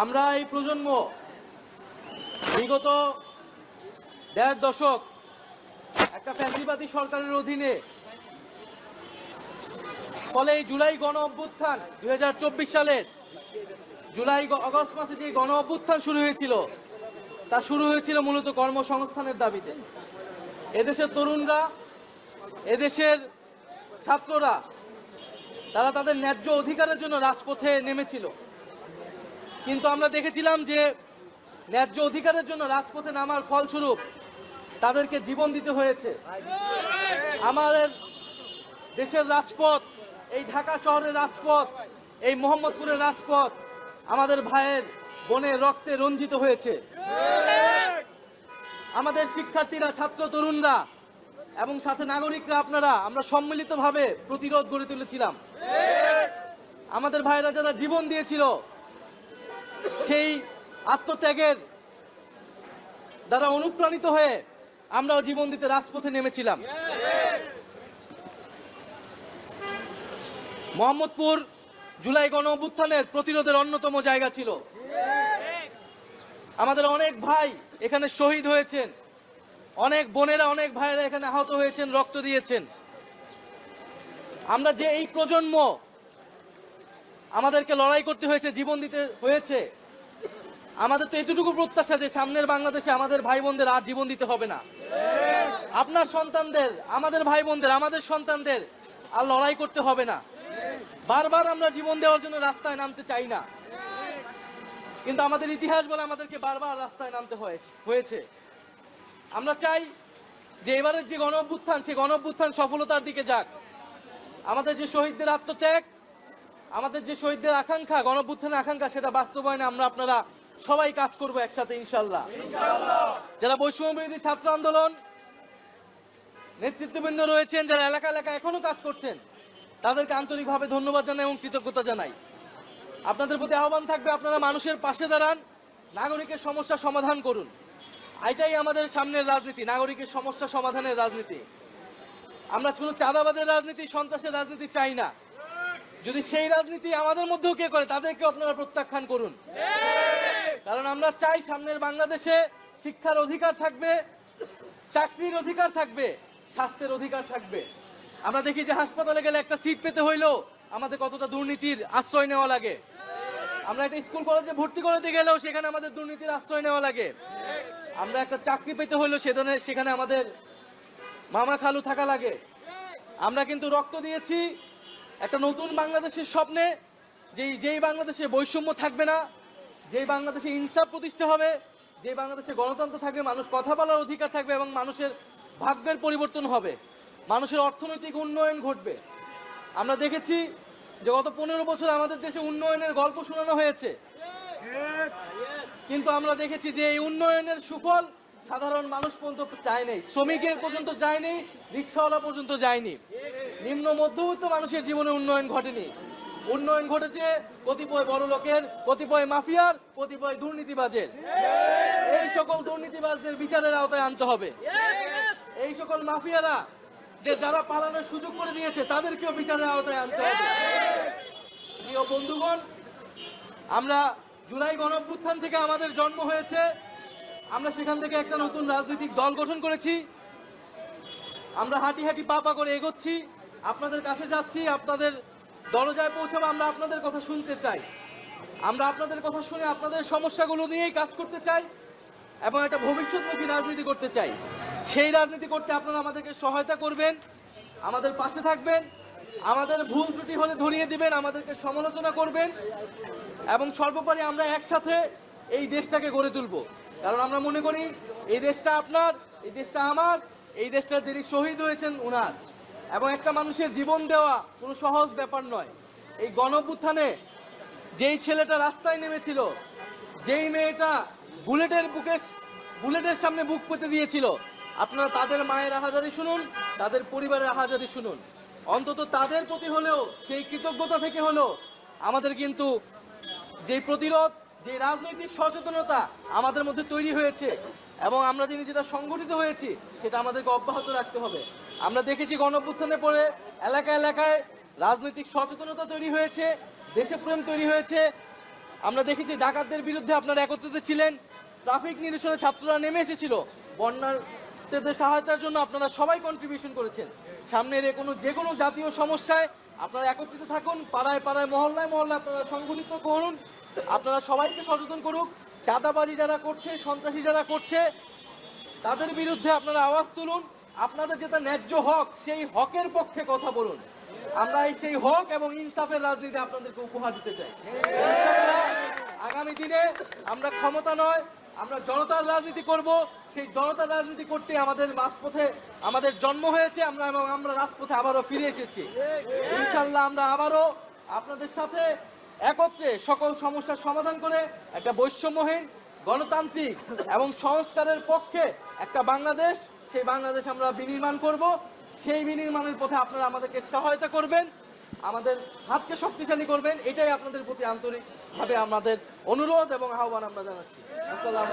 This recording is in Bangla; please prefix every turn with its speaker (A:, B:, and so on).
A: আমরা এই প্রজন্ম বিগত দেড় দশক একটা ফ্যাসিবাদী সরকারের অধীনে, ফলে এই জুলাই গণ অভ্যুত্থান দুই হাজার চব্বিশ সালের জুলাই আগস্ট মাসে যে গণ অভ্যুত্থান শুরু হয়েছিল, তা শুরু হয়েছিল মূলত কর্মসংস্থানের দাবিতে। এদেশের তরুণরা, এদেশের ছাত্ররা, তারা তাদের ন্যায্য অধিকারের জন্য রাজপথে নেমেছিল। কিন্তু আমরা দেখেছিলাম যে ন্যায্য অধিকারের জন্য রাজপথে নামার ফলস্বরূপ তাদেরকে জীবন দিতে হয়েছে। আমাদের দেশের রাজপথ, এই ঢাকা শহরের রাজপথ, এই মোহাম্মদপুরের রাজপথ আমাদের ভাইয়ের বোনের রক্তে রঞ্জিত হয়েছে। আমাদের শিক্ষার্থীরা, ছাত্র তরুণরা এবং সাথে নাগরিকরা আপনারা, আমরা সম্মিলিতভাবে প্রতিরোধ গড়ে তুলেছিলাম। আমাদের ভাইরা যারা জীবন দিয়েছিল সেই আত্মত্যাগের দ্বারা অনুপ্রাণিত হয়ে আমরাও জীবন দিতে রাজপথে নেমেছিলাম। মোহাম্মদপুর জুলাই গণ অভ্যুত্থানের প্রতিরোধের অন্যতম জায়গা ছিল। আমাদের অনেক ভাই এখানে শহীদ হয়েছেন। অনেক বোনেরা, অনেক ভাইয়েরা এখানে আহত হয়েছেন, রক্ত দিয়েছেন। আমরা যে এই প্রজন্ম আমাদেরকে লড়াই করতে হয়েছে, জীবন দিতে হয়েছে। আমাদের তো এতটুকু প্রত্যাশা যে সামনের বাংলাদেশে আমাদের ভাই বোনদের আর জীবন দিতে হবে না। আপনার সন্তানদের, আমাদের ভাই বোনদের আমাদের সন্তানদের আর লড়াই করতে হবে না। বারবার আমরা জীবন দেওয়ার জন্য রাস্তায় নামতে চাই না। কিন্তু আমাদের ইতিহাস বলে আমাদেরকে বারবার রাস্তায় নামতে হয়েছে আমরা চাই যে এবারের যে গণ অভ্যুত্থান সেই গণ অভ্যুত্থান সফলতার দিকে যাক। আমাদের যে শহীদদের আত্মত্যাগ আমাদের যে শহীদদের আকাঙ্ক্ষা গণ অভ্যুত্থানের আকাঙ্ক্ষা, সেটা বাস্তবায়নে আমরা আপনারা সবাই কাজ করব একসাথে ইনশাল্লাহ যারা বৈষম্য বিরোধী ছাত্র আন্দোলন নেতৃত্ববৃন্দ রয়েছেন, যারা এলাকা এলাকা এখনও কাজ করছেন, তাদেরকে আন্তরিকভাবে ধন্যবাদ জানাই এবং কৃতজ্ঞতা জানাই। আপনাদের প্রতি আহ্বান থাকবে আপনারা মানুষের পাশে দাঁড়ান, নাগরিকের সমস্যা সমাধান করুন। এটাই আমাদের সামনের রাজনীতি, নাগরিকের সমস্যা সমাধানের রাজনীতি। আমরা কোনো চাঁদাবাদের রাজনীতি, সন্ত্রাসের রাজনীতি চাই না। যদি সেই রাজনীতি আমাদের মধ্যেও কে করে তাদেরকে আপনারা প্রত্যাখ্যান করুন। কারণ আমরা চাই সামনের বাংলাদেশে শিক্ষার অধিকার থাকবে, চাকরির অধিকার থাকবে, স্বাস্থ্যের অধিকার থাকবে। আমরা দেখি যে হাসপাতালে গেলে একটা সিট পেতে হইলেও আমাদের কতটা দুর্নীতির আশ্রয় নেওয়া লাগে। আমরা একটা স্কুল কলেজে ভর্তি করতে গেলেও সেখানে আমাদের দুর্নীতির আশ্রয় নেওয়া লাগে। আমরা একটা চাকরি পেতে হইলেও সেখানে সেখানে আমাদের মামা খালু থাকা লাগে। আমরা কিন্তু রক্ত দিয়েছি একটা নতুন বাংলাদেশের স্বপ্নে যেই যেই বাংলাদেশে বৈষম্য থাকবে না, যেই বাংলাদেশে ইনসাফ প্রতিষ্ঠা হবে যে বাংলাদেশে গণতন্ত্র থাকবে, মানুষ কথা বলার অধিকার থাকবে এবং মানুষের ভাগ্যের পরিবর্তন হবে, মানুষের অর্থনৈতিক উন্নয়ন ঘটবে। আমরা দেখেছি যে গত পনেরো বছর আমাদের দেশে উন্নয়নের গল্প শোনানো হয়েছে। কিন্তু আমরা দেখেছি যে এই উন্নয়নের সুফল সাধারণ মানুষ পর্যন্ত যায়নি শ্রমিকের পর্যন্ত যায়নি রিক্সাওয়ালা পর্যন্ত যায়নি। নিম্ন মধ্যবিত্ত মানুষের জীবনে উন্নয়ন ঘটেনি। উন্নয়ন ঘটেছে কতিপয় বড় লোকের কতিপয় মাফিয়ার, কতিপয় দুর্নীতিবাজের। এই সকল দুর্নীতিবাজদের বিচারের আওতায় আনতে হবে। এই সকল মাফিয়ারা যে যারা পালানোর সুযোগ করে দিয়েছে, তাদেরকেও বিচারের আওতায় আনতে হবে। প্রিয় বন্ধুগণ, আমরা জুলাই গণঅভ্যুত্থান থেকে আমাদের জন্ম হয়েছে। আমরা সেখান থেকে একটা নতুন রাজনৈতিক দল গঠন করেছি। আমরা হাঁটি হাঁটি পা পা করে এগোচ্ছি। আপনাদের কাছে যাচ্ছি, আপনাদের দরজায় পৌঁছাবো, আমরা আপনাদের কথা শুনতে চাই। আমরা আপনাদের কথা শুনে আপনাদের সমস্যাগুলো নিয়েই কাজ করতে চাই এবং একটা ভবিষ্যৎমুখী রাজনীতি করতে চাই। সেই রাজনীতি করতে আপনারা আমাদেরকে সহায়তা করবেন, আমাদের পাশে থাকবেন, আমাদের ভুল ত্রুটি হলে ধরিয়ে দিবেন, আমাদেরকে সমালোচনা করবেন এবং সর্বোপরি আমরা একসাথে এই দেশটাকে গড়ে তুলব। কারণ আমরা মনে করি এই দেশটা আপনার, এই দেশটা আমার, এই দেশটা যিনি শহীদ হয়েছেন উনার। এবং একটা মানুষের জীবন দেওয়া কোনো সহজ ব্যাপার নয়। এই গণপুত্থানে যেই ছেলেটা রাস্তায় নেমেছিল, যেই মেয়েটা বুলেটের বুকে, বুলেটের সামনে বুক পেতে দিয়েছিল, আপনারা তাদের মায়ের আহাজারি শুনুন, তাদের পরিবারের আহাজারি শুনুন। অন্তত তাদের প্রতি হলেও, সেই কৃতজ্ঞতা থেকে হলেও আমাদের কিন্তু যে প্রতিরোধ যে রাজনৈতিক সচেতনতা আমাদের মধ্যে তৈরি হয়েছে এবং আমরা যিনি যেটা সংগঠিত হয়েছি, সেটা আমাদেরকে অব্যাহত রাখতে হবে। আমরা দেখেছি গণঅভ্যুত্থানে পরে এলাকা এলাকায় রাজনৈতিক সচেতনতা তৈরি হয়েছে দেশপ্রেম তৈরি হয়েছে। আমরা দেখেছি ডাকাতদের বিরুদ্ধে আপনারা একত্রিত ছিলেন। ট্রাফিক নিরসনে ছাত্ররা নেমে এসেছিল। বন্যার্থীদের সহায়তার জন্য আপনারা সবাই কন্ট্রিবিউশন করেছেন। সামনের কোনো যে কোনো জাতীয় সমস্যায় আপনারা একত্রিত থাকুন, পাড়ায় পাড়ায়, মহল্লায় মহল্লায় আপনারা সংগঠিত করুন। আপনারা সবাইকে সচেতন করুক। চাঁদাবাজি যারা করছে, সন্ত্রাসী যারা করছে, তাদের বিরুদ্ধে আপনারা আওয়াজ তুলুন। আপনাদের যেটা ন্যায্য হক, সেই হকের পক্ষে কথা বলুন। আমরা এই সেই হক এবং ইনসাফের রাজনীতি আপনাদেরকে উপহার দিতে চাই। আগামী দিনে আমরা ক্ষমতা নয়, আমরা জনতার রাজনীতি করব। সেই জনতার রাজনীতি করতে আমাদের মাঝপথে আমাদের জন্ম হয়েছে আমরা এবং আমরা রাজপথে আবারও ফিরে এসেছি। ইনশাল্লাহ আমরা আবারও আপনাদের সাথে একত্রে সকল সমস্যার সমাধান করে একটা বৈষম্যহীন গণতান্ত্রিক এবং সংস্কারের পক্ষে একটা বাংলাদেশ সেই বাংলাদেশ আমরা বিনির্মাণ করব। সেই বিনির্মাণের পথে আপনারা আমাদেরকে সহায়তা করবেন আমাদের হাতকে শক্তিশালী করবেন এটাই আপনাদের প্রতি আন্তরিকভাবে আমাদের অনুরোধ এবং আহ্বান আমরা জানাচ্ছি। আসসালাম